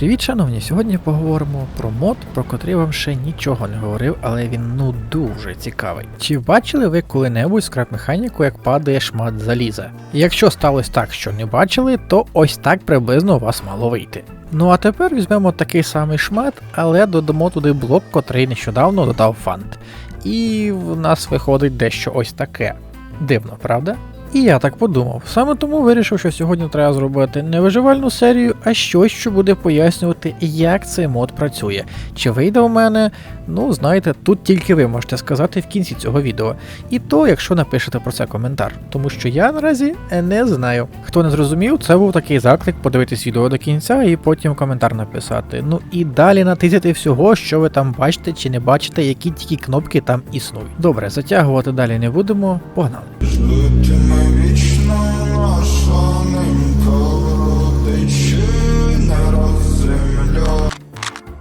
Привіт, шановні! Сьогодні поговоримо про мод, про котрий вам ще нічого не говорив, але він ну дуже цікавий. Чи бачили ви коли-небудь скраб механіку, як падає шмат заліза? І Якщо сталося так, що не бачили, то ось так приблизно у вас мало вийти. Ну а тепер візьмемо такий самий шмат, але додамо туди блок, котрий нещодавно додав фант. І в нас виходить дещо ось таке. Дивно, правда? І я так подумав. Саме тому вирішив, що сьогодні треба зробити не виживальну серію, а щось, що буде пояснювати, як цей мод працює. Чи вийде у мене, ну знаєте, тут тільки ви можете сказати в кінці цього відео. І то, якщо напишете про це коментар. Тому що я наразі не знаю. Хто не зрозумів, це був такий заклик подивитись відео до кінця і потім коментар написати. Ну і далі натисяти всього, що ви там бачите чи не бачите, які тільки кнопки там існують. Добре, затягувати далі не будемо. Погнали.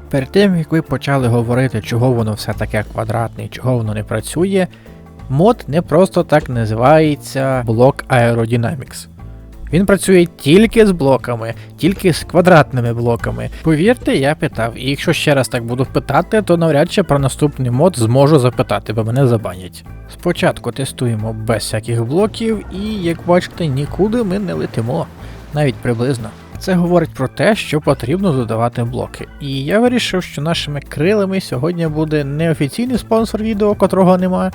Перед тим як ви почали говорити, чого воно все таке квадратне і чого воно не працює, мод не просто так називається блок Aerodynamics. Він працює тільки з блоками, тільки з квадратними блоками. Повірте, я питав, і якщо ще раз так буду питати, то навряд чи про наступний мод зможу запитати, бо мене забанять. Спочатку тестуємо без всяких блоків, і як бачите, нікуди ми не летимо, навіть приблизно. Це говорить про те, що потрібно додавати блоки. І я вирішив, що нашими крилами сьогодні буде не офіційний спонсор відео, котрого нема,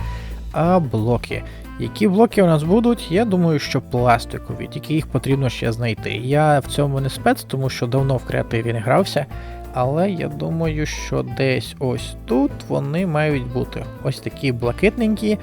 а блоки. Які блоки у нас будуть? Я думаю, що пластикові, тільки їх потрібно ще знайти. Я в цьому не спец, тому що давно в креативі не грався. Але я думаю, що десь ось тут вони мають бути. Ось такі блакитненькі.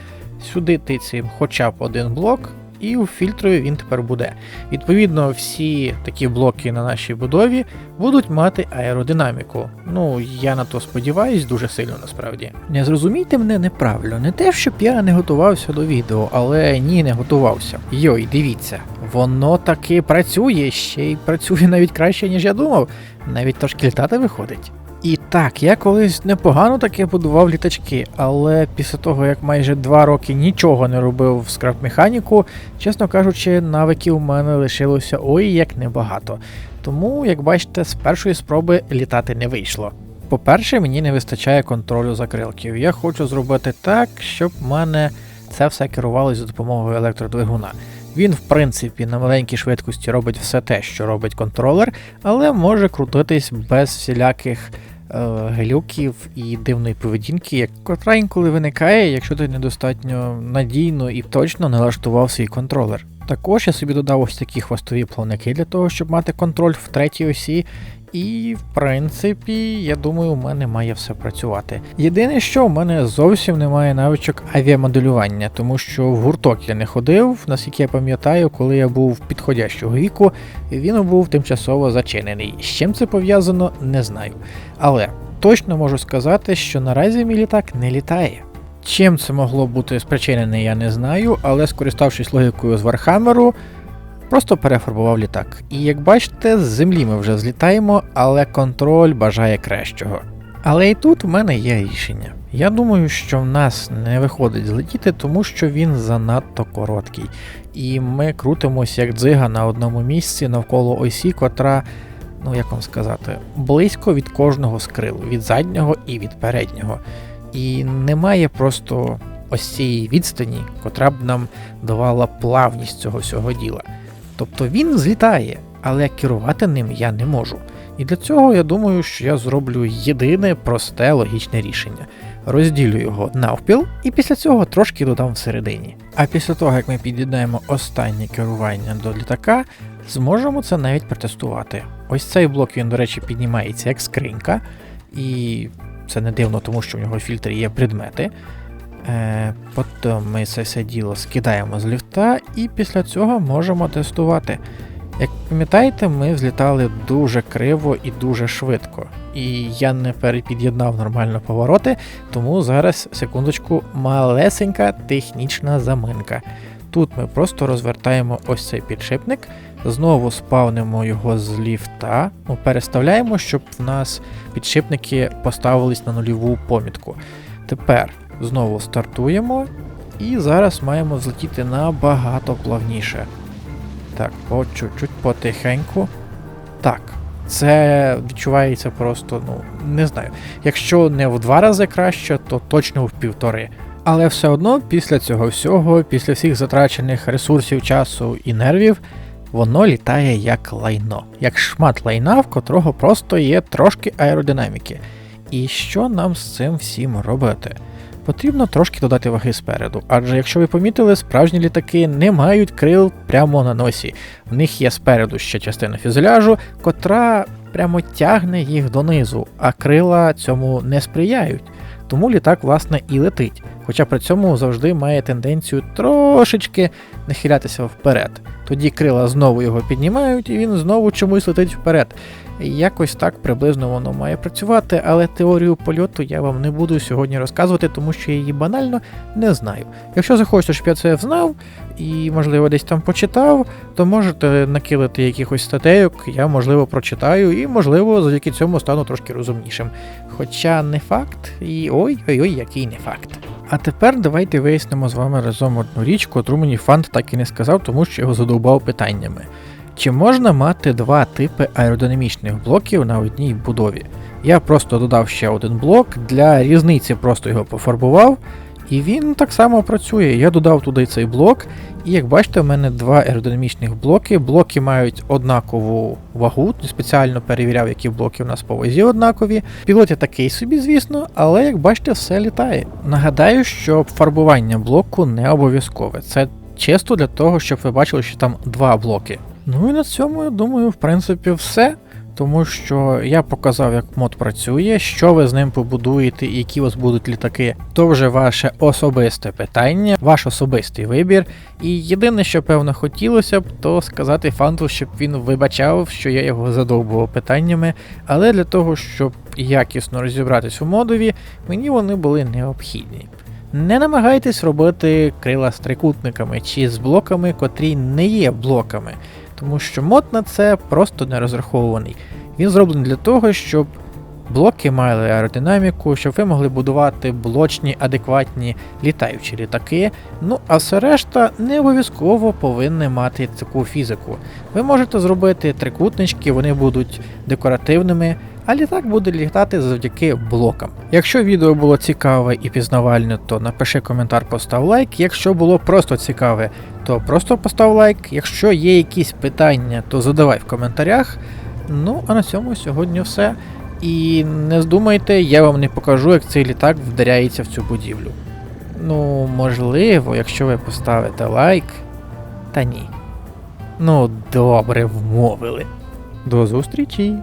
Сюди тицяємо хоча б один блок, і у фільтрові він тепер буде. Відповідно, всі такі блоки на нашій будові будуть мати аеродинаміку. Ну, я на то сподіваюсь дуже сильно насправді. Не зрозумійте мене неправильно, не те, щоб я не готувався до відео, але ні, не готувався. Йой, дивіться, воно таки працює, ще й працює навіть краще, ніж я думав. Навіть трошки літати виходить. І так, я колись непогано таке будував літачки, але після того, як майже два роки нічого не робив в скраб-механіку, чесно кажучи, навиків у мене лишилося ой як небагато. Тому, як бачите, з першої спроби літати не вийшло. По-перше, мені не вистачає контролю закрилків. Я хочу зробити так, щоб в мене це все керувалося за допомогою електродвигуна. Він, в принципі, на маленькій швидкості робить все те, що робить контролер, але може крутитись без всіляких глюків і дивної поведінки, яка інколи виникає, якщо ти недостатньо надійно і точно налаштував свій контролер. Також я собі додав ось такі хвостові плавники для того, щоб мати контроль в третій осі. І, в принципі, я думаю, у мене має все працювати. Єдине, що у мене зовсім немає навичок авіамоделювання, тому що в гурток я не ходив, наскільки я пам'ятаю, коли я був підходящого віку, він був тимчасово зачинений. З чим це пов'язано, не знаю. Але точно можу сказати, що наразі мій літак не літає. Чим це могло бути спричинене, я не знаю, але скориставшись логікою з Вархаммеру, просто перефарбував літак. І як бачите, з землі ми вже злітаємо, але контроль бажає кращого. Але і тут в мене є рішення. Я думаю, що в нас не виходить злетіти, тому що він занадто короткий. І ми крутимося як дзига на одному місці навколо осі, котра, ну як вам сказати, близько від кожного скрилу, від заднього і від переднього. І немає просто ось цієї відстані, котра б нам давала плавність цього всього діла. Тобто він злітає, але керувати ним я не можу. І для цього я думаю, що я зроблю єдине просте логічне рішення. Розділю його навпіл і після цього трошки додам всередині. А після того, як ми під'єднаємо останнє керування до літака, зможемо це навіть протестувати. Ось цей блок він, до речі, піднімається як скринька, і це не дивно, тому що в нього в фільтрі є предмети. Е, потім ми це все діло скидаємо з ліфта і після цього можемо тестувати. Як пам'ятаєте, ми взлітали дуже криво і дуже швидко. І я не перепід'єднав нормально повороти, тому зараз, секундочку, малесенька технічна заминка. Тут ми просто розвертаємо ось цей підшипник, знову спавнимо його з ліфта, ну, переставляємо, щоб в нас підшипники поставились на нульову помітку. Тепер знову стартуємо і зараз маємо злетіти набагато плавніше. Так, по чуть-чуть потихеньку. Так, Це відчувається просто, ну не знаю. Якщо не в два рази краще, то точно в півтори. Але все одно після цього всього, після всіх затрачених ресурсів, часу і нервів, воно літає як лайно, як шмат лайна, в котрого просто є трошки аеродинаміки. І що нам з цим всім робити? Потрібно трошки додати ваги спереду, адже якщо ви помітили, справжні літаки не мають крил прямо на носі. В них є спереду ще частина фюзеляжу, котра прямо тягне їх донизу, а крила цьому не сприяють. Тому літак, власне, і летить, хоча при цьому завжди має тенденцію трошечки нахилятися вперед. Тоді крила знову його піднімають, і він знову чомусь летить вперед. Якось так приблизно воно має працювати, але теорію польоту я вам не буду сьогодні розказувати, тому що я її банально не знаю. Якщо захочете, щоб я це знав і, можливо, десь там почитав, то можете накилити якихось статейок, я, можливо, прочитаю і, можливо, завдяки цьому стану трошки розумнішим. Хоча не факт, і ой-ой-ой, який не факт. А тепер давайте вияснимо з вами разом одну річ, котру мені фант так і не сказав, тому що його задовбав питаннями. Чи можна мати два типи аеродинамічних блоків на одній будові? Я просто додав ще один блок, для різниці просто його пофарбував, і він так само працює. Я додав туди цей блок, і як бачите, в мене два аеродинамічних блоки. Блоки мають однакову вагу, спеціально перевіряв, які блоки в нас по вазі однакові. Пілот є такий собі, звісно, але як бачите, все літає. Нагадаю, що фарбування блоку не обов'язкове. Це чисто для того, щоб ви бачили, що там два блоки. Ну і на цьому, я думаю, в принципі, все. Тому що я показав, як мод працює, що ви з ним побудуєте і які у вас будуть літаки, то вже ваше особисте питання, ваш особистий вибір. І єдине, що певно хотілося б, то сказати фанту, щоб він вибачав, що я його задовбував питаннями. Але для того, щоб якісно розібратись у модові, мені вони були необхідні. Не намагайтесь робити крила з трикутниками чи з блоками, котрі не є блоками тому що мод на це просто не розрахований. Він зроблений для того, щоб блоки мали аеродинаміку, щоб ви могли будувати блочні, адекватні літаючі літаки. Ну а все решта не обов'язково повинні мати таку фізику. Ви можете зробити трикутнички, вони будуть декоративними. А літак буде літати завдяки блокам. Якщо відео було цікаве і пізнавальне, то напиши коментар, постав лайк. Якщо було просто цікаве, то просто постав лайк. Якщо є якісь питання, то задавай в коментарях. Ну, а на цьому сьогодні все. І не здумайте, я вам не покажу, як цей літак вдаряється в цю будівлю. Ну, можливо, якщо ви поставите лайк. Та ні. Ну, добре, вмовили. До зустрічі!